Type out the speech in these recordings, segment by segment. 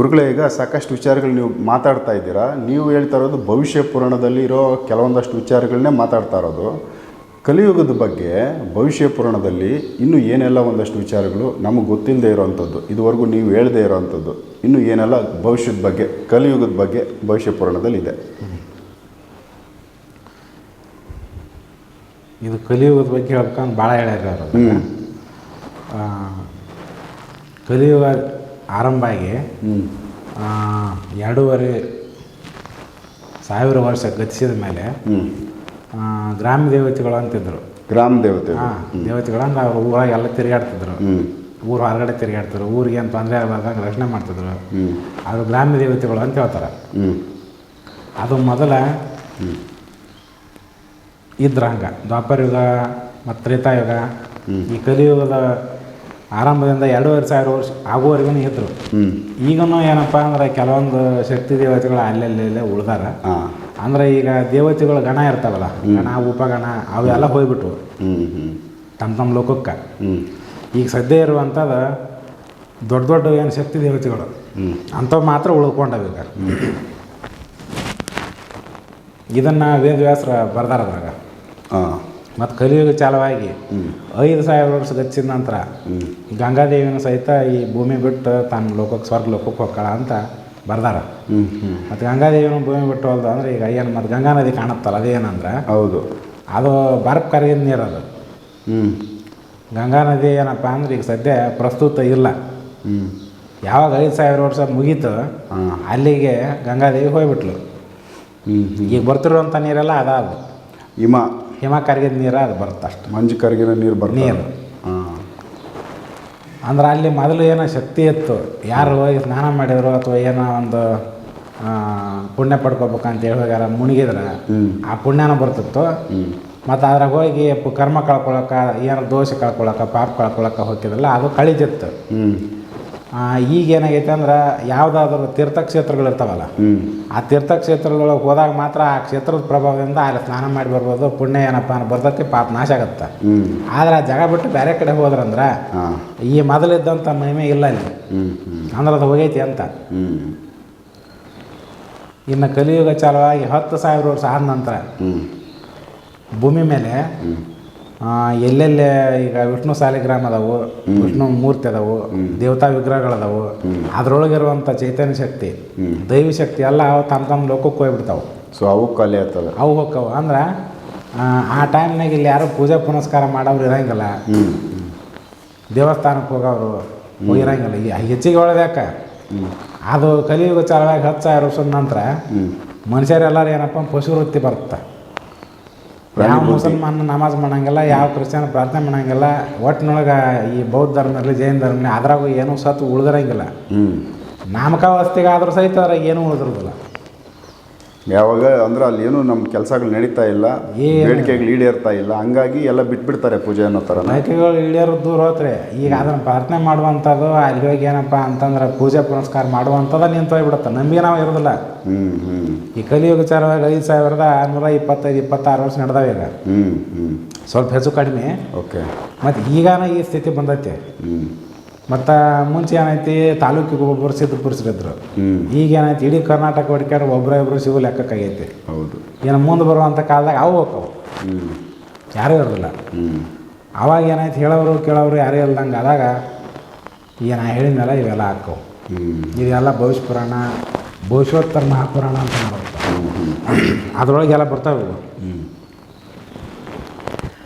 ಗುರುಗಳೇ ಈಗ ಸಾಕಷ್ಟು ವಿಚಾರಗಳು ನೀವು ಮಾತಾಡ್ತಾ ಇದ್ದೀರಾ. ನೀವು ಹೇಳ್ತಾ ಇರೋದು ಭವಿಷ್ಯ ಪುರಾಣದಲ್ಲಿ ಇರೋ ಕೆಲವೊಂದಷ್ಟು ವಿಚಾರಗಳನ್ನೇ ಮಾತಾಡ್ತಾ ಇರೋದು. ಕಲಿಯುಗದ ಬಗ್ಗೆ ಭವಿಷ್ಯ ಪುರಾಣದಲ್ಲಿ ಇನ್ನೂ ಏನೆಲ್ಲ ಒಂದಷ್ಟು ವಿಚಾರಗಳು ನಮಗೆ ಗೊತ್ತಿಲ್ಲದೆ ಇರೋವಂಥದ್ದು ಇದುವರೆಗೂ ನೀವು ಹೇಳದೇ ಇರೋವಂಥದ್ದು ಇನ್ನೂ ಏನೆಲ್ಲ ಭವಿಷ್ಯದ ಬಗ್ಗೆ ಕಲಿಯುಗದ ಬಗ್ಗೆ ಭವಿಷ್ಯ ಪುರಾಣದಲ್ಲಿ ಇದೆ. ಇದು ಕಲಿಯುಗದ ಬಗ್ಗೆ ಹೇಳ್ಕೊಂಡು ಭಾಳ ಹೇಳ್ಯಾರ ಕಲಿಯುಗ ಆರಂಭ ಆಗಿ ಎರಡೂವರೆ ಸಾವಿರ ವರ್ಷ ಗತಿಸಿದ ಮೇಲೆ ಗ್ರಾಮ ದೇವತೆಗಳು ಅಂತಿದ್ರು. ಗ್ರಾಮ ದೇವತೆ ಹಾಂ ದೇವತೆಗಳು ಅಂದ್ರೆ ಊರಾಗೆಲ್ಲ ಊರಾಗ ಎಲ್ಲ ತಿರುಗಾಡ್ತಿದ್ರು. ಊರು ಹೊರಗಡೆ ತಿರುಗಾಡ್ತಿದ್ರು. ಊರಿಗೆ ಏನು ತೊಂದರೆ ಆಗಲಾರ್ದಂಗೆ ರಕ್ಷಣೆ ಮಾಡ್ತಿದ್ರು. ಅದು ಗ್ರಾಮ ದೇವತೆಗಳು ಅಂತ ಹೇಳ್ತಾರೆ. ಅದು ಮೊದಲ ಇದ್ರ ಹಂಗೆ ದ್ವಾಪರ ಯುಗ ಮತ್ತು ತ್ರೇತಾಯುಗ ಈ ಕಲಿಯುಗದ ಆರಂಭದಿಂದ ಎರಡೂವರೆ ಸಾವಿರ ವರ್ಷ ಆಗುವವರೆಗೂ ಇದ್ರು ಈಗನೂ ಏನಪ್ಪ ಅಂದ್ರೆ ಕೆಲವೊಂದು ಶಕ್ತಿ ದೇವತೆಗಳು ಅಲ್ಲಲ್ಲೇ ಉಳ್ದಾರ. ಅಂದ್ರೆ ಈಗ ದೇವತೆಗಳು ಗಣ ಇರ್ತಾವಲ್ಲ ಗಣ ಉಪಗಣ ಅವೆಲ್ಲ ಹೋಗ್ಬಿಟ್ವು. ಹ್ಞೂ ತಮ್ಮ ತಮ್ಮ ಲೋಕಕ್ಕೆ. ಈಗ ಸದ್ಯ ಇರುವಂಥದ್ದು ದೊಡ್ಡ ದೊಡ್ಡ ಏನು ಶಕ್ತಿ ದೇವತೆಗಳು ಅಂಥವು ಮಾತ್ರ ಉಳ್ಕೊಂಡವ ಈಗ. ಇದನ್ನು ವೇದವ್ಯಾಸರ ಬರ್ದಾರ ಅದ್ರಾಗ ಹಾಂ. ಮತ್ತು ಕಲಿಯುಗ ಚಾಲವಾಗಿ ಐದು ಸಾವಿರ ವರ್ಷ ಗಚ್ಚಿದ ನಂತರ ಗಂಗಾದೇವಿನ ಸಹಿತ ಈ ಭೂಮಿ ಬಿಟ್ಟು ತನ್ನ ಲೋಕಕ್ಕೆ ಸ್ವರ್ಗ ಲೋಕಕ್ಕೆ ಹೋಗ್ಕಳ ಅಂತ ಬರ್ದಾರ. ಹ್ಞೂ ಹ್ಞೂ ಮತ್ತು ಗಂಗಾದೇವಿನ ಭೂಮಿ ಬಿಟ್ಟು ಹೋಲ್ದು ಅಂದ್ರೆ ಈಗ ಏನು ಮತ್ತು ಗಂಗಾ ನದಿ ಕಾಣುತ್ತಲ್ಲ ಅದೇನಂದ್ರೆ ಹೌದು. ಅದು ಬರ್ಫ್ ಕರಗಿದ ನೀರು ಅದು. ಹ್ಞೂ ಗಂಗಾ ನದಿ ಏನಪ್ಪ ಅಂದ್ರೆ ಈಗ ಸದ್ಯ ಪ್ರಸ್ತುತ ಇಲ್ಲ. ಹ್ಞೂ ಯಾವಾಗ ಐದು ಸಾವಿರ ವರ್ಷ ಮುಗೀತು ಅಲ್ಲಿಗೆ ಗಂಗಾದೇವಿ ಹೋಗ್ಬಿಟ್ಲು. ಈಗ ಬರ್ತಿರುವಂಥ ನೀರೆಲ್ಲ ಅದಾದ ಅದು ಹಿಮ. ಹಿಮ ಕರಗಿದ ನೀರು ಅದು ಬರುತ್ತೆ ಅಷ್ಟು. ಮಂಜು ಕರಗಿದ ನೀರು ಬರ್ತದೆ. ನೀರು. ಹಾಂ. ಅಂದ್ರೆ ಅಲ್ಲಿ ಮೊದಲು ಏನೋ ಶಕ್ತಿ ಇತ್ತು. ಯಾರು ಹೋಗಿ ಸ್ನಾನ ಮಾಡಿದ್ರು ಅಥವಾ ಏನೋ ಒಂದು ಪುಣ್ಯ ಪಡ್ಕೋಬೇಕಂತ ಅಂತ ಹೋಗ್ಯಾರ ಮುಳುಗಿದ್ರೆ ಆ ಪುಣ್ಯನ ಬರ್ತಿತ್ತು. ಮತ್ತು ಅದ್ರಾಗ ಹೋಗಿ ಕರ್ಮ ಕಳ್ಕೊಳಕ್ಕೆ ಏನೋ ದೋಷ ಕಳ್ಕೊಳಕ್ಕೆ ಪಾಪ ಕಳ್ಕೊಳಕ್ಕೆ ಹೋಗಿದ್ರಲ್ಲ ಅದು ಕಳೀತಿತ್ತು. ಈಗ ಏನಾಗೈತೆ ಅಂದ್ರೆ ಯಾವುದಾದ್ರು ತೀರ್ಥಕ್ಷೇತ್ರಗಳಿರ್ತಾವಲ್ಲ ಆ ತೀರ್ಥಕ್ಷೇತ್ರಗಳೊಳಗೆ ಹೋದಾಗ ಮಾತ್ರ ಆ ಕ್ಷೇತ್ರದ ಪ್ರಭಾವದಿಂದ ಅಲ್ಲಿ ಸ್ನಾನ ಮಾಡಿ ಬರ್ಬೋದು ಪುಣ್ಯ ಏನಪ್ಪ ಬರ್ತೈತಿ ಪಾಪ ನಾಶ ಆಗುತ್ತೆ. ಆದ್ರೆ ಆ ಜಾಗ ಬಿಟ್ಟು ಬೇರೆ ಕಡೆ ಹೋದ್ರಂದ್ರೆ ಈ ಮೊದಲಿದ್ದಂಥ ಮಹಿಮೆ ಇಲ್ಲ ಇಲ್ಲಿ ಅಂದ್ರೆ ಅದು ಹೋಗೈತಿ ಅಂತ. ಇನ್ನು ಕಲಿಯುಗ ಚಾಲುವಾಗಿ ಹತ್ತು ಸಾವಿರ ವರ್ಷ ಆದ ನಂತರ ಭೂಮಿ ಮೇಲೆ ಎಲ್ಲೆಲ್ಲೇ ಈಗ ವಿಷ್ಣು ಸಾಲಿಗ್ರಾಮ ಅದಾವು ವಿಷ್ಣು ಮೂರ್ತಿ ಅದಾವು ದೇವತಾ ವಿಗ್ರಹಗಳದಾವು ಅದ್ರೊಳಗಿರುವಂಥ ಚೈತನ್ಯ ಶಕ್ತಿ. ದೈವಿ ಶಕ್ತಿ ಎಲ್ಲ ಅವು ತಮ್ಮ ತಮ್ಮ ಲೋಕಕ್ಕೆ ಹೋಗ್ಬಿಡ್ತಾವೆ. ಸೊ ಅವು ಕಲೆ ಆಗ್ತದೆ ಅವು ಹೋಗ್ತಾವ ಅಂದ್ರೆ ಆ, ಟೈಮ್ನಾಗ ಇಲ್ಲಿ ಯಾರು ಪೂಜೆ ಪುನಸ್ಕಾರ ಮಾಡೋರು ಇರಂಗಿಲ್ಲ. ದೇವಸ್ಥಾನಕ್ಕೆ ಹೋಗೋರು ಹೋಗಿರಂಗಿಲ್ಲ. ಈ ಹೆಚ್ಚಿಗೆ ಒಳದ್ಯಾಕ ಹ್ಞೂ ಅದು ಕಲಿಯುಗ ಚಾಲವಾಗಿ ಹತ್ತು ಸಾವಿರ ವರ್ಷದ ನಂತರ ಮನುಷ್ಯರೆಲ್ಲರೂ ಏನಪ್ಪ? ಪಶು ವೃತ್ತಿ ಬರುತ್ತೆ? ಯಾವ. ಮುಸಲ್ಮಾನ ನಮಾಜ್ ಮಾಡಂಗಿಲ್ಲ ಯಾವ ಕ್ರಿಶ್ಚಿಯನ್ ಪ್ರಾರ್ಥನೆ ಮಾಡಂಗಿಲ್ಲ ಒಟ್ಟಿನೊಳಗೆ ಈ ಬೌದ್ಧ ಧರ್ಮದಲ್ಲಿ ಜೈನ ಧರ್ಮ ಅದ್ರಾಗೂ ಏನೂ ಸತ್ತು ಉಳಿದಿರಂಗಿಲ್ಲ. ನಾಮಕಾವಸ್ತಿಗಾದ್ರೂ ಸಹಿತ ಅದ್ರಾಗ ಏನೂ ಉಳಿದಿರೋದಿಲ್ಲ. ಯಾವಾಗ ಅಂದ್ರೆ ಅಲ್ಲಿ ಏನು ನಮ್ಮ ಕೆಲಸಗಳು ನಡೀತಾ ಇಲ್ಲ ಏನು? ಬೇಡಿಕೆಗಳು ಈಡೇರ್ತಾ ಇಲ್ಲ. ಹಂಗಾಗಿ ಎಲ್ಲ ಬಿಟ್ಬಿಡ್ತಾರೆ ಪೂಜೆ ಅನ್ನೋ ಥರ ಬೇಡಿಕೆಗಳು ಇಳಿಯೋರು ದೂರ ಹೋತ್ರಿ ಈಗ ಅದನ್ನು ಪ್ರಾರ್ಥನೆ ಮಾಡುವಂಥದ್ದು ಅಲ್ಲಿ ಹೋಗಿ ಏನಪ್ಪ ಅಂತಂದ್ರೆ ಪೂಜೆ ಪುನಸ್ಕಾರ ಮಾಡುವಂಥದ್ದು ನಿಂತು ಹೋಗ್ಬಿಡುತ್ತೆ ನಂಬಿಕೆ ನಾವು ಇರೋದಿಲ್ಲ. ಹ್ಞೂ ಹ್ಞೂ ಈ ಕಲಿಯುಗ ವಿಚಾರವಾಗಿ ಐದು ಸಾವಿರದ ನೂರ ಇಪ್ಪತ್ತೈದು ಇಪ್ಪತ್ತಾರು ವರ್ಷ ನಡೆದಾವ ಈಗ. ಹ್ಞೂ ಹ್ಞೂ ಸ್ವಲ್ಪ ಹೆಚ್ಚು ಕಡಿಮೆ. ಓಕೆ. ಮತ್ತು ಈಗಾನ ಈ ಸ್ಥಿತಿ ಬಂದೈತೆ. ಹ್ಞೂ ಮತ್ತು ಮುಂಚೆ ಏನೈತಿ ತಾಲೂಕಿಗೆ ಒಬ್ಬೊಬ್ಬರು ಸಿದ್ಧ ಪುರುಷರಿದ್ರು ಹ್ಞೂ ಈಗ ಏನೈತಿ ಇಡೀ ಕರ್ನಾಟಕ ಹೊಡ್ಕ್ಯಾರ ಒಬ್ಬರೇ ಒಬ್ಬರು ಸಿಗೋ ಲೆಕ್ಕಕ್ಕಾಗೈತಿ. ಹೌದು. ಏನು ಮುಂದೆ ಬರುವಂಥ ಕಾಲದಾಗ ಅವು ಹ್ಞೂ ಯಾರೂ ಇರೋದಿಲ್ಲ. ಹ್ಞೂ ಅವಾಗ ಏನಾಯ್ತು ಹೇಳೋರು ಕೇಳೋರು ಯಾರೂ ಇಲ್ದಂಗೆ ಆದಾಗ ಈಗ ನಾ ಹೇಳಿದ್ಮೇಲೆ ಇವೆಲ್ಲ ಹಾಕವು. ಇದೆಲ್ಲ ಭವಿಷ್ಯ ಪುರಾಣ ಭವಿಷ್ಯೋತ್ತರ ಮಹಾಪುರಾಣ ಅಂತ ಮಾಡ್ತಾರೆ ಅದ್ರೊಳಗೆಲ್ಲ ಬರ್ತಾವೆ ಇವು. ಹ್ಞೂ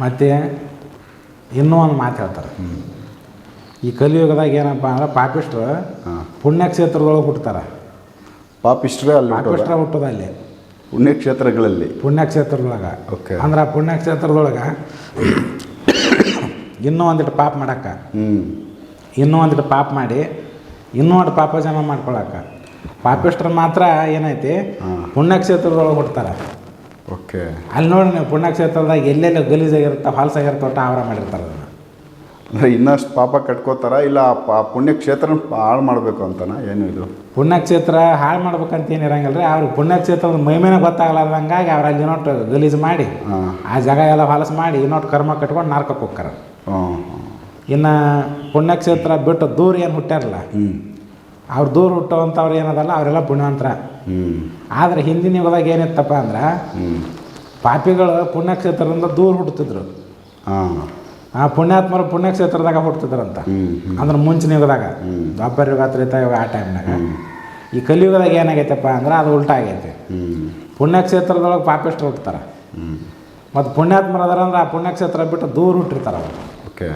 ಮತ್ತು ಇನ್ನೂ ಒಂದು ಮಾತು ಹೇಳ್ತಾರೆ. ಈ ಕಲಿಯುಗದಾಗ ಏನಪ್ಪ ಅಂದ್ರೆ ಪಾಪಿಸ್ಟ್ರ ಪುಣ್ಯಕ್ಷೇತ್ರದೊಳಗೆ ಹುಟ್ಟುತ್ತಾರೆ ಪಾಪಿಸ್ಟ್ರೇ ಅಲ್ಲಿ ಪಾಪಿಸ್ಟ್ರ ಹುಟ್ಟದ ಅಲ್ಲಿ. ಪುಣ್ಯಕ್ಷೇತ್ರಗಳಲ್ಲಿ. ಪುಣ್ಯಕ್ಷೇತ್ರದೊಳಗೆ. ಓಕೆ. ಅಂದ್ರೆ ಆ ಪುಣ್ಯಕ್ಷೇತ್ರದೊಳಗೆ ಇನ್ನೂ ಒಂದಿಟ್ಟು ಪಾಪ ಮಾಡಕ್ಕೆ ಹ್ಞೂ ಇನ್ನೂ ಒಂದಿಟ್ಟು ಪಾಪ ಮಾಡಿ ಇನ್ನೂ ಒಂದು ಪಾಪ ಜನ ಮಾಡ್ಕೊಳಕ್ಕೆ ಪಾಪಿಸ್ಟ್ರ ಮಾತ್ರ ಏನೈತಿ. ಪುಣ್ಯಕ್ಷೇತ್ರದೊಳಗೆ ಹುಡ್ತಾರೆ ಓಕೆ. ಅಲ್ಲಿ ನೋಡಿ ನೀವು ಪುಣ್ಯಕ್ಷೇತ್ರದಾಗ ಎಲ್ಲೆಲ್ಲಿ ಗಲೀಜಾಗಿರ್ತಾವೆ ಒಟ್ಟು ಆವರ ಮಾಡಿರ್ತಾರೆ ಅದನ್ನು. ಅಂದರೆ ಇನ್ನಷ್ಟು ಪಾಪ ಕಟ್ಕೋತಾರ ಇಲ್ಲ ಆ ಪುಣ್ಯಕ್ಷೇತ್ರ ಹಾಳು ಮಾಡಬೇಕು ಅಂತನ? ಏನು ಇದು? ಪುಣ್ಯಕ್ಷೇತ್ರ ಹಾಳು ಮಾಡ್ಬೇಕಂತ ಏನು ಇರಂಗಿಲ್ಲ ರೀ ಅವ್ರಿಗೆ ಪುಣ್ಯಕ್ಷೇತ್ರದ ಮೈಮೇನೆ ಗೊತ್ತಾಗಲಾರ್ದಂಗಾಗಿ ಅವ್ರು ಅಲ್ಲಿ ಇನ್ನೊಟ್ಟು ಗಲೀಜು ಮಾಡಿ ಆ ಜಾಗ ಎಲ್ಲ ಹೊಲಸು ಮಾಡಿ ಇನ್ನೊಟ್ಟು ಕರ್ಮ ಕಟ್ಕೊಂಡು ನಾರ್ಕಕ್ಕೆ ಹೋಗ್ತಾರೆ. ಇನ್ನು ಪುಣ್ಯಕ್ಷೇತ್ರ ಬಿಟ್ಟು ದೂರ ಏನು ಹುಟ್ಟ್ಯಾರಲ್ಲ ಹ್ಞೂ ಅವ್ರು ದೂರ ಹುಟ್ಟುವಂಥವ್ರು ಏನದಲ್ಲ ಅವರೆಲ್ಲ ಪುಣ್ಯವಂತರ. ಹ್ಞೂ ಆದರೆ ಹಿಂದಿನ ಯುಗದಾಗ ಏನಿತ್ತಪ್ಪ ಅಂದ್ರೆ ಪಾಪಿಗಳು ಪುಣ್ಯಕ್ಷೇತ್ರದಿಂದ ದೂರ ಹುಟ್ಟುತ್ತಿದ್ರು ಹಾಂ. ಆ ಪುಣ್ಯಾತ್ಮರ ಪುಣ್ಯಕ್ಷೇತ್ರದಾಗ ಹುಟ್ಟಿದ್ರಂತ. ಅಂದ್ರೆ ಮುಂಚಿನ ಯುಗದಾಗ. ದ್ವಾಪರ ಯುಗ ತ್ರೇತ ಯುಗ ಆ ಟೈಮ್ನಾಗ ಈ ಕಲಿಯುಗದಾಗ ಏನಾಗೈತಪ್ಪ ಅಂದ್ರೆ ಅದು ಉಲ್ಟಾ ಆಗೈತೆ. ಪುಣ್ಯಕ್ಷೇತ್ರದೊಳಗೆ ಪಾಪಿಷ್ಟ್ರು ಹುಟ್ಟುತ್ತಾರೆ ಹ್ಞೂ ಮತ್ತು ಪುಣ್ಯಾತ್ಮರ ಅದಾರ ಅಂದ್ರೆ ಆ ಪುಣ್ಯಕ್ಷೇತ್ರ ಬಿಟ್ಟು ದೂರ ಹುಟ್ಟಿರ್ತಾರೆ ಅವರು. ಓಕೆ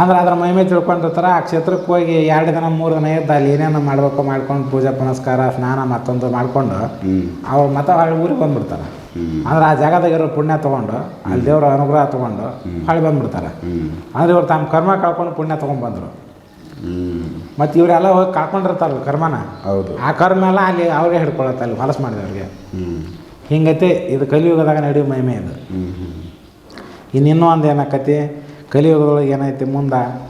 ಅಂದ್ರೆ ಅದ್ರ ಮಹಿಮೆ ತಿಳ್ಕೊಂಡಿರ್ತಾರೆ ಆ ಕ್ಷೇತ್ರಕ್ಕೆ ಹೋಗಿ ಎರಡು ದಿನ ಮೂರು ದಿನ ಇದ್ದ ಅಲ್ಲಿ ಏನೇನು ಮಾಡಬೇಕು ಮಾಡ್ಕೊಂಡು ಪೂಜೆ ಪುನಸ್ಕಾರ ಸ್ನಾನ ಮತ್ತೊಂದು ಮಾಡ್ಕೊಂಡು ಅವ್ರು ಮತ್ತೆ ಹೊಳ್ಳಿ ಊರಿಗೆ ಬಂದ್ಬಿಡ್ತಾರೆ. ಅಂದ್ರೆ ಆ ಜಾಗದಾಗ ಇರೋ ಪುಣ್ಯ ತಗೊಂಡು ಅಲ್ಲಿ ದೇವರ ಅನುಗ್ರಹ ತಗೊಂಡು ಹೊಳ್ಳಿ ಬಂದ್ಬಿಡ್ತಾರೆ. ಅಂದ್ರೆ ಇವ್ರು ತಮ್ಮ ಕರ್ಮ ಕಳ್ಕೊಂಡು ಪುಣ್ಯ ತೊಗೊಂಡ್ಬಂದರು. ಮತ್ತು ಇವರೆಲ್ಲ ಹೋಗಿ ಕಳ್ಕೊಂಡಿರ್ತಾರಲ್ಲ ಕರ್ಮನ? ಹೌದು. ಆ ಕರ್ಮ ಎಲ್ಲ ಅಲ್ಲಿ ಅವ್ರಿಗೆ ಹಿಡ್ಕೊಳತ್ತೆ ಅಲ್ಲಿ ಹೊಲಸು ಮಾಡಿದವ್ರಿಗೆ ಅವ್ರಿಗೆ. ಹಿಂಗೈತೆ ಇದು ಕಲಿಯುಗದಾಗ ನಡೆಯೋ ಮಹಿಮೆ ಇದು. ಇನ್ನು ಇನ್ನೂ ಒಂದು ಏನಾಕತಿ ಕಲಿಯುಗದೊಳಗೆ ಏನೈತಿ ಮುಂದೆ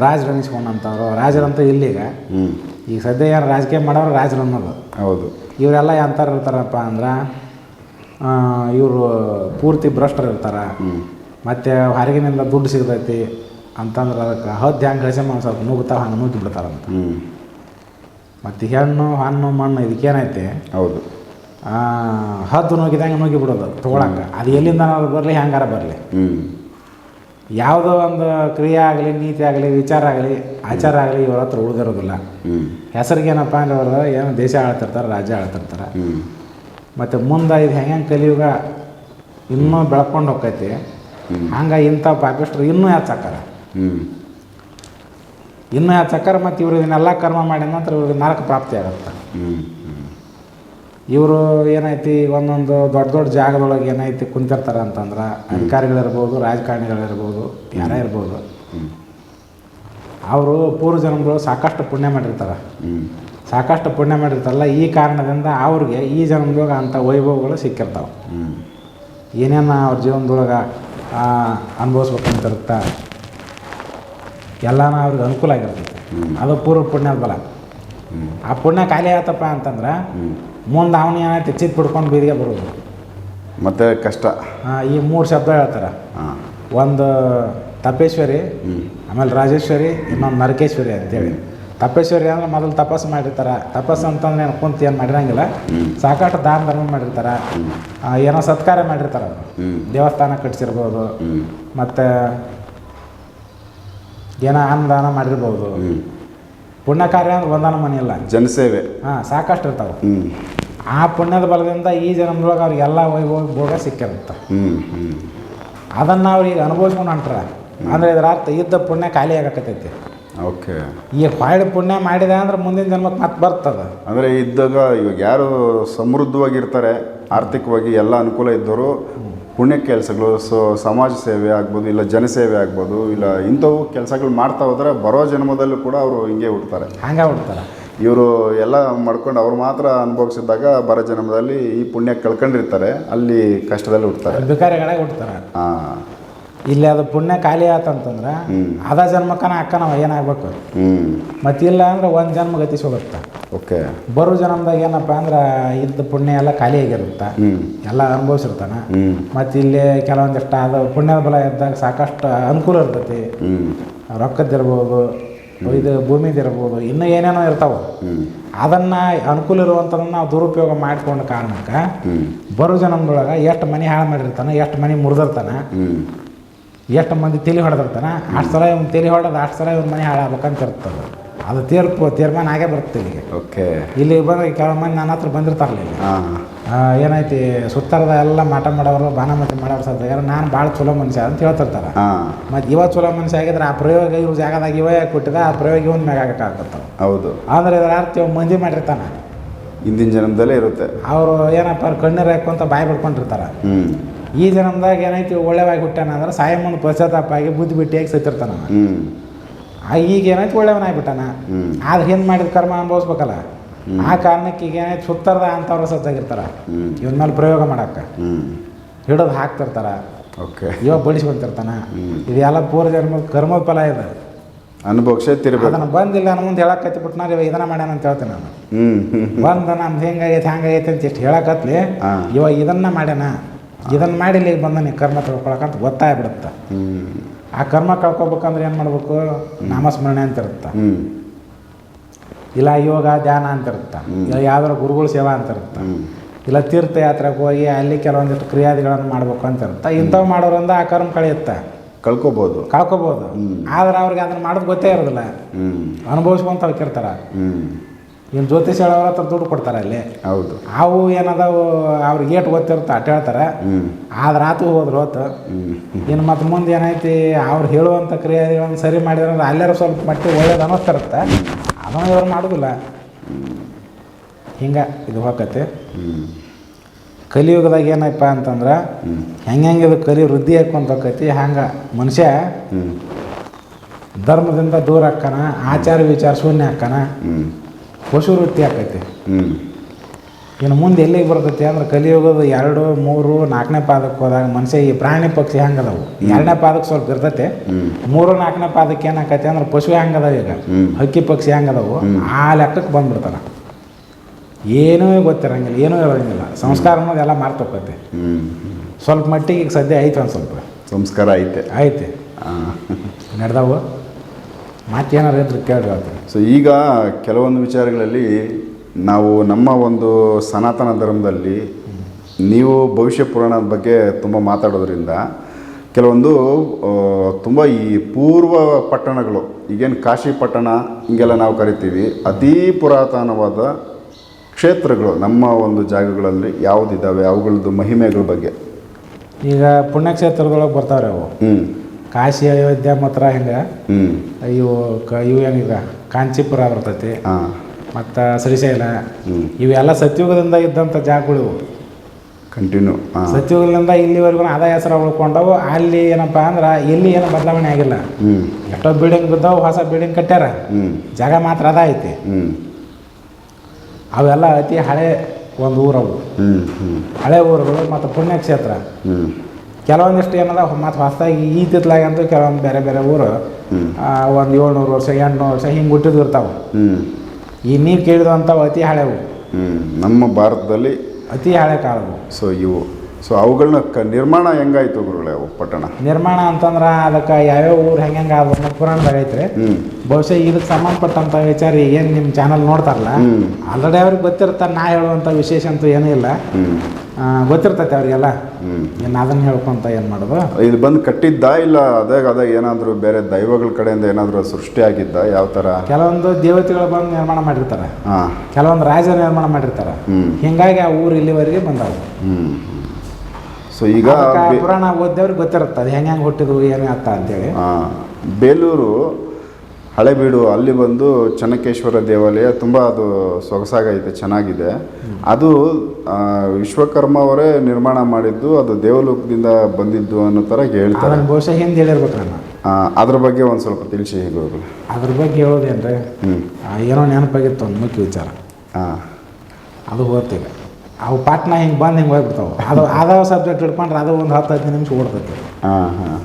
ರಾಜರು ಅನಿಸ್ಕೊಂಡಂಥವ್ರು ರಾಜರಂತೂ ಇಲ್ಲೀಗ. ಈಗ ಸದ್ಯ ಏನು ರಾಜಕೀಯ ಮಾಡೋರು ರಾಜರು ಅನ್ನೋದು. ಹೌದು. ಇವರೆಲ್ಲ ಎಂಥವ್ರು ಇರ್ತಾರಪ್ಪ ಅಂದ್ರೆ ಇವರು ಪೂರ್ತಿ ಭ್ರಷ್ಟರು ಇರ್ತಾರೆ. ಮತ್ತು ಹೊರಗಿನಿಂದ ದುಡ್ಡು ಸಿಗ್ತೈತಿ ಅಂತಂದ್ರೆ ಅದಕ್ಕೆ ಹದ್ದು ಹೆಂಗೆ ಗಳಿಸಮ್ಮ ಒಂದು ಸ್ವಲ್ಪ ನುಗ್ತಾ ಹಂಗೆ ನುಗ್ಗಿ ಬಿಡ್ತಾರಂತ. ಮತ್ತು ಹೆಣ್ಣು ಹಣ್ಣು ಮಣ್ಣು ಇದಕ್ಕೇನೈತಿ? ಹೌದು. ಹದ್ದು ನುಗ್ಗಿದಂಗೆ ನುಗ್ಗಿ ಬಿಡೋದು ತೊಗೊಳಂಗೆ. ಅದು ಎಲ್ಲಿಂದ ಬರಲಿ ಹೆಂಗಾರ ಬರಲಿ. ಯಾವುದೋ ಒಂದು ಕ್ರಿಯೆ ಆಗಲಿ ನೀತಿ ಆಗಲಿ ವಿಚಾರ ಆಗಲಿ ಆಚಾರ ಆಗಲಿ ಇವ್ರ ಹತ್ರ ಉಳಿದಿರೋದಿಲ್ಲ. ಹೆಸರಿಗೆ ಹೆಸರಿಗೇನಪ್ಪ ಅಂದ್ರೆ ಅವರು ಏನು ದೇಶ ಆಳ್ತಿರ್ತಾರೆ ರಾಜ್ಯ ಆಳ್ತಿರ್ತಾರೆ. ಮತ್ತು ಮುಂದೆ ಇದು ಹೆಂಗೆ ಕಲಿಯುಗ ಇನ್ನೂ ಬೆಳ್ಕೊಂಡು ಹೋಗ್ತೈತಿ. ಹಂಗೆ ಇಂಥ ಪಾಪಿಸ್ಟ್ರು ಇನ್ನೂ ಹ್ಞೂ ಇನ್ನೂ ಹೆಚ್ಚಾಕಾರ ಮತ್ತು ಇವರು ಇದನ್ನೆಲ್ಲ ಕರ್ಮ ಮಾಡಿದ ನಂತರ ಇವ್ರಿಗೆ ನರಕ ಪ್ರಾಪ್ತಿ ಆಗುತ್ತೆ. ಇವರು ಏನೈತಿ ಒಂದೊಂದು ದೊಡ್ಡ ದೊಡ್ಡ ಜಾಗದೊಳಗೆ ಏನೈತಿ ಕುಂತಿರ್ತಾರೆ ಅಂತಂದ್ರೆ ಅಧಿಕಾರಿಗಳಿರ್ಬೋದು ರಾಜಕಾರಣಿಗಳಿರ್ಬೋದು ಯಾರೇ ಇರ್ಬೋದು. ಅವರು ಪೂರ್ವ ಜನ್ಮದೊಳಗೆ ಸಾಕಷ್ಟು ಪುಣ್ಯ ಮಾಡಿರ್ತಾರೆ. ಸಾಕಷ್ಟು ಪುಣ್ಯ ಮಾಡಿರ್ತಾರಲ್ಲ ಈ ಕಾರಣದಿಂದ ಅವ್ರಿಗೆ ಈ ಜನ್ಮದೊಳಗೆ ಅಂಥ ವೈಭವಗಳು ಸಿಕ್ಕಿರ್ತಾವೆ. ಹ್ಞೂ ಏನೇನು ಅವ್ರ ಜೀವನದೊಳಗೆ ಅನುಭವಿಸ್ಬೇಕಂತಿರುತ್ತೆ ಎಲ್ಲಾನ ಅವ್ರಿಗೆ ಅನುಕೂಲ ಆಗಿರ್ತೈತೆ. ಅದು ಪೂರ್ವ ಪುಣ್ಯದ ಬಲ. ಹ್ಞೂ ಆ ಪುಣ್ಯ ಖಾಲಿ ಆಯ್ತಪ್ಪ ಅಂತಂದ್ರೆ ಮುಂದೆ ಅವನು ಏನೈತಿ ಚಿತ್ ಬಿಡ್ಕೊಂಡು ಬೀದಿಗೆ ಬರೋದು. ಮತ್ತೆ ಕಷ್ಟ. ಈ ಮೂರು ಶಬ್ದ ಹೇಳ್ತಾರೆ. ಒಂದು ತಪೇಶ್ವರಿ ಆಮೇಲೆ ರಾಜೇಶ್ವರಿ ಇನ್ನೊಂದು ನರಕೇಶ್ವರಿ ಅಂತೇಳಿ. ತಪೇಶ್ವರಿ ಅಂದ್ರೆ ಮೊದಲು ತಪಸ್ಸು ಮಾಡಿರ್ತಾರೆ. ತಪಸ್ಸು ಅಂತಂದ್ರೆ ಏನು ಕುಂತು ಏನು ಮಾಡಿರಂಗಿಲ್ಲ. ಸಾಕಷ್ಟು ದಾನ ಧರ್ಮ ಮಾಡಿರ್ತಾರೆ. ಏನೋ ಸತ್ಕಾರ ಮಾಡಿರ್ತಾರೆ ದೇವಸ್ಥಾನ ಕಟ್ಸಿರ್ಬೋದು. ಮತ್ತು ಏನೋ ಅನ್ನದಾನ ಮಾಡಿರ್ಬೋದು. ಪುಣ್ಯ ಕಾರ್ಯ ಅಂದ್ರೆ ಒಂದಾನ ಮನೆ ಇಲ್ಲ ಜನಸೇವೆ. ಹಾಂ ಸಾಕಷ್ಟು ಇರ್ತಾವೆ. ಆ ಪುಣ್ಯದ ಬಲದಿಂದ ಈ ಜನ್ಮದೊಳಗೆ ಅವ್ರಿಗೆಲ್ಲ ಹೋಗಿ ಹೋಗಿ ಭೋಗ ಸಿಕ್ಕಿರುತ್ತೆ. ಅದನ್ನು ಅವ್ರಿಗೆ ಅನುಭವಿಸ್ಕೊಂಡು ಹೊಂಟ್ರೆ. ಅಂದರೆ ಇದರ ಅರ್ಥ ಇದ್ದ ಪುಣ್ಯ ಖಾಲಿ ಆಗಕತ್ತೈತಿ. ಓಕೆ. ಈ ಹೊಳ್ಳಿ ಪುಣ್ಯ ಮಾಡಿದೆ ಅಂದ್ರೆ ಮುಂದಿನ ಜನ್ಮಕ್ಕೆ ಮತ್ತೆ ಬರ್ತದ. ಅಂದರೆ ಇದ್ದಾಗ ಇವಾಗ ಯಾರು ಸಮೃದ್ಧವಾಗಿರ್ತಾರೆ ಆರ್ಥಿಕವಾಗಿ ಎಲ್ಲ ಅನುಕೂಲ ಇದ್ದವರು ಪುಣ್ಯ ಕೆಲಸಗಳು ಸೊ ಸಮಾಜ ಸೇವೆ ಆಗ್ಬೋದು ಇಲ್ಲ ಜನಸೇವೆ ಆಗ್ಬೋದು ಇಲ್ಲ ಇಂಥವು ಕೆಲಸಗಳು ಮಾಡ್ತಾ ಹೋದ್ರೆ ಬರೋ ಜನ್ಮದಲ್ಲೂ ಕೂಡ ಅವರು ಹಿಂಗೆ ಹುಡ್ತಾರೆ ಹಂಗೆ ಹುಡ್ತಾರೆ ಇವರು ಎಲ್ಲ ಮಾಡ್ಕೊಂಡು ಅವ್ರು ಮಾತ್ರ ಅನುಭವಿಸಿದಾಗ ಬರೋ ಜನ್ಮದಲ್ಲಿ ಈ ಪುಣ್ಯ ಕಳ್ಕೊಂಡಿರ್ತಾರೆ ಅಲ್ಲಿ ಕಷ್ಟದಲ್ಲಿ ಹುಡ್ತಾರೆ ಭಿಕಾರಿಗಳಾಗಿ ಹುಡ್ತಾರೆ ಹಾಂ. ಇಲ್ಲಿ ಅದು ಪುಣ್ಯ ಖಾಲಿ ಆತಂತಂದ್ರೆ. ಅದ ಜನ್ಮಕ್ಕನ ಅಕ್ಕ ನಾವು ಏನಾಗಬೇಕು ಮತ್ತಿಲ್ಲ ಇಲ್ಲ ಅಂದ್ರೆ ಒಂದು ಜನ್ಮ ಗತಿಸಿ ಹೋಗುತ್ತೆ ಓಕೆ. ಬರೋ ಜನ್ಮದಾಗ ಏನಪ್ಪ ಅಂದ್ರೆ ಇದ್ದ ಪುಣ್ಯ ಎಲ್ಲ ಖಾಲಿ ಆಗಿರುತ್ತೆ. ಎಲ್ಲ ಅನುಭವಿಸಿರ್ತಾನೆ. ಮತ್ತು ಇಲ್ಲಿ ಕೆಲವೊಂದಿಷ್ಟು ಅದು ಪುಣ್ಯದ ಬಲ ಇದ್ದಾಗ ಸಾಕಷ್ಟು ಅನುಕೂಲ ಇರ್ತೈತಿ. ರೊಕ್ಕದಿರ್ಬೋದು ರೊಕ್ಕದ್ದಿರ್ಬೋದು ಇದು ಭೂಮಿದಿರ್ಬೋದು ಇನ್ನು ಏನೇನೋ ಇರ್ತಾವ. ಅದನ್ನ ಅನುಕೂಲ ಇರುವಂಥದನ್ನು ನಾವು ದುರುಪಯೋಗ ಮಾಡ್ಕೊಂಡ ಕಾರಣಕ್ಕೆ ಬರು ಜನ್ಮದೊಳಗೆ ಎಷ್ಟು ಮನೆ ಹಾಳು ಮಾಡಿರ್ತಾನೆ ಎಷ್ಟು ಮನೆ ಮುರಿದಿರ್ತಾನೆ ಎಷ್ಟು ಮಂದಿ ತಲೆ ಹೊಡೆದಿರ್ತಾನ? ಅಷ್ಟು ಸಲ ಇವ್ನು ತಲೆ ಹೊಡೆದು ಅಷ್ಟು ಸಲ ಇವ್ನ ಮನೆ ಹಾಳಾಗ್ಬೇಕಂತ ಇರ್ತದೆ ಅದು ತೀರ್ಪು ತೀರ್ಮಾನ ಆಗೇ ಬರುತ್ತೆ ಇಲ್ಲಿಗೆ. ಓಕೆ. ಇಲ್ಲಿ ಬಂದ್ರೆ ಕೆಲವು ಮಂದಿ ನನ್ನ ಹತ್ರ ಬಂದಿರ್ತಾರಲ್ಲ ಇಲ್ಲಿ. ಏನೈತಿ ಸುತ್ತರದ ಎಲ್ಲ ಮಾಟ ಮಾಡೋರು ಬಾನಮತಿ ಮಾಡೋರು ಸತ್ತಾಗ ನಾನು ಭಾಳ ಚಲೋ ಮನುಷ್ಯ ಅಂತ ಹೇಳ್ತಿರ್ತಾರೆ. ಮತ್ತು ಇವ ಚಲೋ ಮನುಷ್ಯ ಆಗಿದ್ರೆ ಆ ಪ್ರಯೋಗ ಇವ್ರ ಜಾಗದಾಗ ಇವ ಯಾಕೆ ಕೊಟ್ಟಿದ ಆ ಪ್ರಯೋಗ ಇವನ್ ಮ್ಯಾಗ ಆಗಕ್ಕಾಗತ್ತವ ಹೌದು. ಅಂದ್ರೆ ಇದರ ಅರ್ಥ ಇವ್ ಮಂದಿ ಮಾಡಿರ್ತಾನೆ. ಹಿಂದಿನ ಜನ್ಮದಲ್ಲೇ ಇರುತ್ತೆ. ಅವರು ಏನಪ್ಪ ಕಣ್ಣೀರ್ ಹಾಕೊಂತ ಬಾಯಿ ಬಿಡ್ಕೊಂಡಿರ್ತಾರೆ. ಈ ಜನ್ಮದಾಗ ಏನೈತಿ ಒಳ್ಳೆವಾಗಿ ಹುಟ್ಟಾನ ಅಂದ್ರೆ ಸಾಯಮ್ಮನ ಮುಂದೆ ಪಶ್ಚಾತ್ತಾಪ ಆಗಿ ಬುದ್ಧಿ ಬಿಟ್ಟಿಯಾಗಿ ಸತ್ತಿರ್ತಾನ ಈಗ ಏನೈತಿ ಒಳ್ಳೆಯವನಾಗ್ಬಿಟ್ಟಾನ ಆದ್ರೆ ಹಿಂದೆ ಮಾಡಿದ ಕರ್ಮ ಅನುಭವಿಸ್ಬೇಕಲ್ಲ? ಆ ಕಾರಣಕ್ಕೆ ಈಗ ಏನೈತಿ ಸುತ್ತರ್ದ ಅಂತವ್ರು ಸತ್ತಾಗಿರ್ತಾರ. ಇವನ್ ಮೇಲೆ ಪ್ರಯೋಗ ಮಾಡಕ್ಕೆ ಹಿಡಿದು ಹಾಕ್ತಿರ್ತಾರ. ಓಕೆ. ಇವಾಗ ಬಡಿಸ್ಕೊಂತಿರ್ತಾನ. ಇದೆಲ್ಲ ಪೂರ್ವ ಜನ್ಮದ ಕರ್ಮ ಫಲ ಇದೆ ಅನುಭವಿಸ್ತಿರ್ಬೇಕು ಅದನ್ನು ಬಂದಿಲ್ಲ ನಾನು ಮುಂದೆ ಹೇಳಕತ್ತಿ ಬಿಟ್ಟು ನಾನು ಇವಾಗ ಇದನ್ನ ಮಾಡ್ಯಾನ ಅಂತ ಹೇಳ್ತೇನೆ ನಾನು. ಬಂದು ನಮ್ದು ಹೆಂಗಾಗೈತೆ ಹಂಗಾಗೈತೆ ಅಂತ ಇಷ್ಟು ಹೇಳಕತ್ಲಿ ಇವಾಗ ಇದನ್ನ ಮಾಡ್ಯಾನ. ಇದನ್ನ ಮಾಡಿ ಇಲ್ಲಿಗೆ ಬಂದ ನೀವು ಕರ್ಮ ತಿಳ್ಕೊಳಕಂತ ಗೊತ್ತಾಗ್ಬಿಡುತ್ತೆ ಆ ಕರ್ಮ ಕಳ್ಕೊಬೇಕಂದ್ರೆ ಏನು ಮಾಡಬೇಕು? ನಾಮಸ್ಮರಣೆ ಅಂತ ಇರುತ್ತೆ. ಇಲ್ಲ ಯೋಗ ಧ್ಯಾನ ಅಂತ ಇರುತ್ತೆ. ಇಲ್ಲ ಯಾವ್ದಾರ ಗುರುಗಳ ಸೇವಾ ಅಂತ ಇರುತ್ತೆ. ಇಲ್ಲ ತೀರ್ಥಯಾತ್ರೆಗೆ ಹೋಗಿ ಅಲ್ಲಿ ಕೆಲವೊಂದಿಷ್ಟು ಕ್ರಿಯಾದಿಗಳನ್ನು ಮಾಡ್ಬೇಕು ಅಂತ ಇರುತ್ತೆ. ಇಂಥವು ಮಾಡೋರಿಂದ ಆ ಕರ್ಮ ಕಳೆಯುತ್ತೆ. ಕಳ್ಕೊಬೋದು. ಕಳ್ಕೊಬೋದು. ಆದ್ರೆ ಅವ್ರಿಗೆ ಅದನ್ನ ಮಾಡೋದು ಗೊತ್ತೇ ಇರೋದಿಲ್ಲ. ಅನುಭವಿಸ್ಕೊಂತ ಹೋಗಿರ್ತಾರ ಇನ್ನು ಜ್ಯೋತಿಷ ಹೇಳೋರ ಹತ್ರ ದುಡ್ಡು ಕೊಡ್ತಾರೆ ಅಲ್ಲಿ. ಹೌದು. ಅವು ಏನದಾವು ಅವ್ರಿಗೆ ಏಟು ಗೊತ್ತಿರುತ್ತೆ ಅಟ್ ಹೇಳ್ತಾರೆ. ಆದ್ರೆ ಆತು ಹೋದ್ರೆ ಹೋತು ಇನ್ನು ಮತ್ತೆ ಮುಂದೆ ಏನೈತಿ ಅವ್ರು ಹೇಳುವಂಥ ಕ್ರಿಯೆಗಳನ್ನು ಸರಿ ಮಾಡಿದ್ರೆ ಅಲ್ಲಾರು ಸ್ವಲ್ಪ ಮಟ್ಟಿಗೆ ಒಳ್ಳೇದು ಅನ್ನಿಸ್ತಿರುತ್ತೆ ಅದನ್ನು ಇವ್ರು ಮಾಡೋದಿಲ್ಲ. ಹಿಂಗೆ ಇದು ಹೋಗತ್ತೆ. ಕಲಿಯುಗದಾಗ ಏನಪ್ಪ ಅಂತಂದ್ರೆ ಹೆಂಗೆ ಹೆಂಗೆ ಇದು ಕಲಿ ವೃದ್ಧಿ ಹಾಕೊಂತ ಹೋಕೈತಿ ಹಂಗೆ ಮನುಷ್ಯ ಧರ್ಮದಿಂದ ದೂರ ಹಾಕ್ಕಾನ ಆಚಾರ ವಿಚಾರ ಶೂನ್ಯ ಹಾಕನ ಹ್ಞೂ ಪಶು ವೃತ್ತಿ ಆಕೈತಿ. ಹ್ಞೂ ಇನ್ನು ಮುಂದೆ ಎಲ್ಲಿಗೆ ಬರ್ತೈತಿ ಅಂದ್ರೆ ಕಲಿಯುಗದ ಎರಡು ಮೂರು ನಾಲ್ಕನೇ ಪಾದಕ್ಕೆ ಹೋದಾಗ ಮನುಷ್ಯ ಈ ಪ್ರಾಣಿ ಪಕ್ಷಿ ಹೆಂಗದವು? ಎರಡನೇ ಪಾದಕ್ಕೆ ಸ್ವಲ್ಪ ಇರ್ತೈತೆ. ಮೂರು ನಾಲ್ಕನೇ ಪಾದಕ್ಕೆ ಏನಾಕೈತಿ ಅಂದ್ರೆ ಪಶು ಅದಾವ ಈಗ. ಹಕ್ಕಿ ಪಕ್ಷಿ ಹೆಂಗದವು? ಆ ಲೆಕ್ಕಕ್ಕೆ ಬಂದ್ಬಿಡ್ತಾರೆ. ಏನೂ ಗೊತ್ತಿರಂಗಿಲ್ಲ ಏನೂ ಇರೋಂಗಿಲ್ಲ ಸಂಸ್ಕಾರ ಅನ್ನೋದು ಎಲ್ಲ ಮಾರ್ತೋಕೈತಿ ಸ್ವಲ್ಪ ಮಟ್ಟಿಗೆ ಈಗ ಸದ್ಯ ಐತೆ ಒಂದು ಸ್ವಲ್ಪ ಸಂಸ್ಕಾರ ಐತೆ. ಐತೆ. ಹಾಂ ನಡೆದವು ಏನಾದ್ರೂ ಇದ್ರೆ ಕೇಳ್ರಿ ಸೊ ಈಗ ಕೆಲವೊಂದು ವಿಚಾರಗಳಲ್ಲಿ ನಾವು ನಮ್ಮ ಒಂದು ಸನಾತನ ಧರ್ಮದಲ್ಲಿ ನೀವು ಭವಿಷ್ಯ ಪುರಾಣದ ಬಗ್ಗೆ ತುಂಬ ಮಾತಾಡೋದ್ರಿಂದ ಕೆಲವೊಂದು ತುಂಬ ಈ ಪೂರ್ವ ಪಟ್ಟಣಗಳು ಈಗೇನು ಕಾಶಿ ಪಟ್ಟಣ ಹಿಂಗೆಲ್ಲ ನಾವು ಕರಿತೀವಿ ಅತೀ ಪುರಾತನವಾದ ಕ್ಷೇತ್ರಗಳು ನಮ್ಮ ಒಂದು ಜಾಗಗಳಲ್ಲಿ ಯಾವುದಿದ್ದಾವೆ ಅವುಗಳದ್ದು ಮಹಿಮೆಗಳ ಬಗ್ಗೆ? ಈಗ ಪುಣ್ಯಕ್ಷೇತ್ರದೊಳಗೆ ಬರ್ತಾವ್ರೆ ಅವು. ಹ್ಞೂ ಕಾಶಿ ಅಯೋಧ್ಯೆ ಮಾತ್ರ ಹಿಂಗೆ? ಇವು ಕ ಇವು ಏನೀಗ ಕಾಂಚೀಪುರ ಬರ್ತೈತಿ. ಮತ್ತು ಶ್ರೀಶೈಲ ಇವೆಲ್ಲ ಸತ್ಯುಗದಿಂದ ಇದ್ದಂಥ ಜಾಗಗಳು ಇವು. ಕಂಟಿನ್ಯೂ ಸತ್ಯುಗದಿಂದ ಇಲ್ಲಿವರೆಗೂ ಅದ ಹೆಸರು ಉಳ್ಕೊಂಡವು. ಅಲ್ಲಿ ಏನಪ್ಪ ಅಂದ್ರೆ ಇಲ್ಲಿ ಏನು ಬದಲಾವಣೆ ಆಗಿಲ್ಲ. ಎಷ್ಟೋ ಬಿಲ್ಡಿಂಗ್ ಬಿದ್ದಾವು ಹೊಸ ಬಿಲ್ಡಿಂಗ್ ಕಟ್ಟ್ಯಾರ. ಜಾಗ ಮಾತ್ರ ಅದ ಐತಿ. ಅವೆಲ್ಲ ಅತಿ ಹಳೆ ಒಂದು ಊರವು. ಹಳೆ ಊರುಗಳು ಮತ್ತು ಪುಣ್ಯಕ್ಷೇತ್ರ. ಕೆಲವೊಂದಿಷ್ಟು ಏನದ ಮತ್ತು ಹೊಸದಾಗಿ ಈ ತಿತ್ಲಾಗ ಅಂತೂ ಕೆಲವೊಂದು ಬೇರೆ ಬೇರೆ ಊರು ಒಂದು ಏಳ್ನೂರು ವರ್ಷ ಎಂಟುನೂರು ವರ್ಷ ಹಿಂಗೆ ಹುಟ್ಟಿದ್ದು ಇರ್ತಾವೆ ಈ ನೀವು ಕೇಳಿದಂಥವು ಅತಿ ಹಳೆವು. ನಮ್ಮ ಭಾರತದಲ್ಲಿ ಅತಿ ಹಳೆ ಕಾಲವು. ಸೊ ಇವು. ಸೊ ಅವುಗಳನ್ನ ಕ ನಿರ್ಮಾಣ ಹೆಂಗಾಯ್ತು ಗುರುಗಳೇ ಅವು ಪಟ್ಟಣ? ನಿರ್ಮಾಣ ಅಂತಂದ್ರೆ ಅದಕ್ಕೆ ಯಾವ್ಯಾವ ಊರು ಹೆಂಗೆ ಹೆಂಗೆ ಆದ ಪುರಾಣ ಪುರಾಣದಾಗ ಐತ್ರಿ ಬಹುಶಃ ಇದಕ್ಕೆ ಸಂಬಂಧಪಟ್ಟಂಥ ವಿಚಾರ ಏನು ನಿಮ್ಮ ಚಾನಲ್ ನೋಡ್ತಾರಲ್ಲ. ಆಲ್ರೆಡಿ ಅವ್ರಿಗೆ ಗೊತ್ತಿರ್ತಾರೆ ನಾ ಹೇಳುವಂಥ ವಿಶೇಷ ಅಂತೂ ಏನೂ ಇಲ್ಲ. ಗೊತ್ತಿರ್ತೈತೆ ಅವರಿಗೆಲ್ಲ. ಇನ್ನು ಅದನ್ನು ಹೇಳ್ಕೊಂತ ಏನು ಮಾಡೋದು? ಇದು ಬಂದು ಕಟ್ಟಿದ್ದ ಇಲ್ಲ ಅದೇ ಅದೇ ಏನಾದರೂ ಬೇರೆ ದೈವಗಳ ಕಡೆಯಿಂದ ಏನಾದರೂ ಸೃಷ್ಟಿ ಆಗಿದ್ದ? ಯಾವ ಥರ ಕೆಲವೊಂದು ದೇವತೆಗಳು ಬಂದು ನಿರ್ಮಾಣ ಮಾಡಿರ್ತಾರೆ. ಹಾಂ. ಕೆಲವೊಂದು ರಾಜ ನಿರ್ಮಾಣ ಮಾಡಿರ್ತಾರೆ. ಹಿಂಗಾಗಿ ಆ ಊರು ಇಲ್ಲಿವರೆಗೆ ಬಂದವು. ಸೊ ಈಗ ಪುರಾಣ ಓದ್ದವ್ರಿಗೆ ಗೊತ್ತಿರುತ್ತೆ. ಅದು ಹೆಂಗೆ ಹೆಂಗೆ ಹುಟ್ಟಿದ್ವು ಏನು ಅಂತ ಅಂತೇಳಿ. ಆ, ಬೇಲೂರು ಹಳೆಬೀಡು ಅಲ್ಲಿ ಬಂದು ಚನ್ನಕೇಶ್ವರ ದೇವಾಲಯ ತುಂಬ ಅದು ಸೊಗಸಾಗೈತೆ ಚೆನ್ನಾಗಿದೆ. ಅದು ವಿಶ್ವಕರ್ಮ ಅವರೇ ನಿರ್ಮಾಣ ಮಾಡಿದ್ದು ಅದು ದೇವಲೋಕದಿಂದ ಬಂದಿದ್ದು ಅನ್ನೋ ಥರ ಹೇಳ್ತಾರೆ. ಬಹುಶಃ ಹಿಂದೆ ಹೇಳಿರ್ಬೇಕು ನಾನು ಅದ್ರ ಬಗ್ಗೆ ಒಂದು ಸ್ವಲ್ಪ ತಿಳಿಸಿ ಹೇಗೋದು ಅದ್ರ ಬಗ್ಗೆ ಹೇಳೋದೇನ್ರಿ ಹ್ಞೂ ಏನೋ ನೆನಪಾಗಿತ್ತು ಒಂದು ಮುಖ್ಯ ವಿಚಾರ. ಹಾಂ ಅದು ಓದ್ತೀವಿ. ಅವು ಪಾಟ್ನ ಹಿಂಗೆ ಬಂದು ಹಿಂಗೆ ಹೋಗ್ಬಿಡ್ತಾವೆ. ಅದು ಅದಾವ ಸಬ್ಜೆಕ್ಟ್ ಹಿಡ್ಕೊಂಡ್ರೆ ಅದು ಒಂದು ಹತ್ತು ಹದಿನೈದು ನಿಮಿಷ ಓಡ್ತೈತೆ. ಹಾಂ ಹಾಂ.